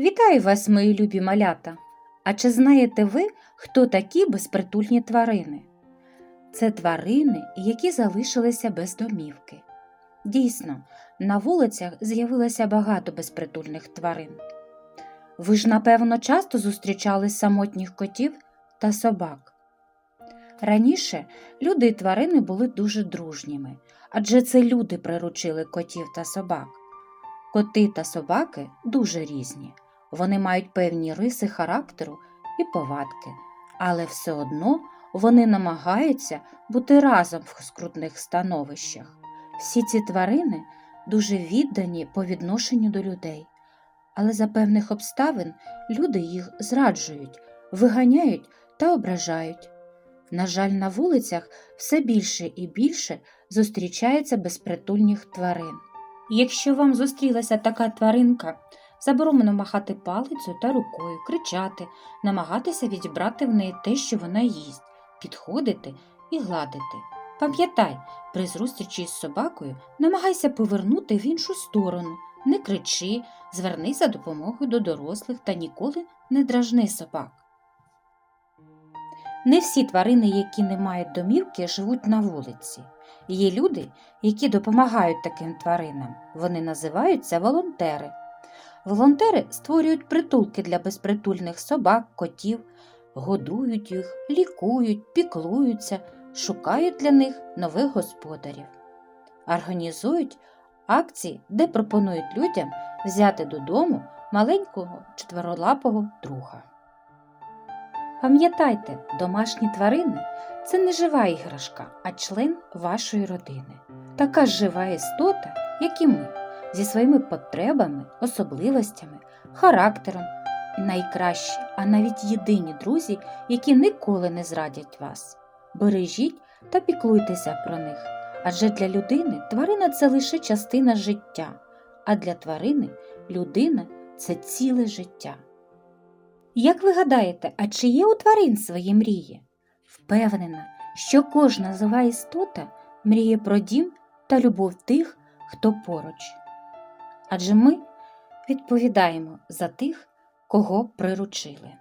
Вітаю вас, мої любі малята! А чи знаєте ви, хто такі безпритульні тварини? Це тварини, які залишилися без домівки. Дійсно, на вулицях з'явилося багато безпритульних тварин. Ви ж, напевно, часто зустрічали самотніх котів та собак. Раніше люди і тварини були дуже дружніми, адже це люди приручили котів та собак. Коти та собаки дуже різні. Вони мають певні риси характеру і повадки, але все одно вони намагаються бути разом в скрутних становищах. Всі ці тварини дуже віддані по відношенню до людей, але за певних обставин люди їх зраджують, виганяють та ображають. На жаль, на вулицях все більше і більше зустрічається безпритульних тварин. Якщо вам зустрілася така тваринка, заборонено махати палицею та рукою, кричати, намагатися відібрати в неї те, що вона їсть, підходити і гладити. Пам'ятай, при зустрічі з собакою намагайся повернути в іншу сторону, не кричи, звернись за допомогою до дорослих та ніколи не дражни собак. Не всі тварини, які не мають домівки, живуть на вулиці. Є люди, які допомагають таким тваринам. Вони називаються волонтери. Волонтери створюють притулки для безпритульних собак, котів, годують їх, лікують, піклуються, шукають для них нових господарів. Організують акції, де пропонують людям взяти додому маленького четверолапого друга. Пам'ятайте, домашні тварини це не жива іграшка, а член вашої родини. Така жива істота, як і ми, зі своїми потребами, особливостями, характером, найкращі, а навіть єдині друзі, які ніколи не зрадять вас. Бережіть та піклуйтеся про них, адже для людини тварина це лише частина життя, а для тварини людина це ціле життя. Як ви гадаєте, а чи є у тварин свої мрії? Впевнена, що кожна жива істота мріє про дім та любов тих, хто поруч. Адже ми відповідаємо за тих, кого приручили.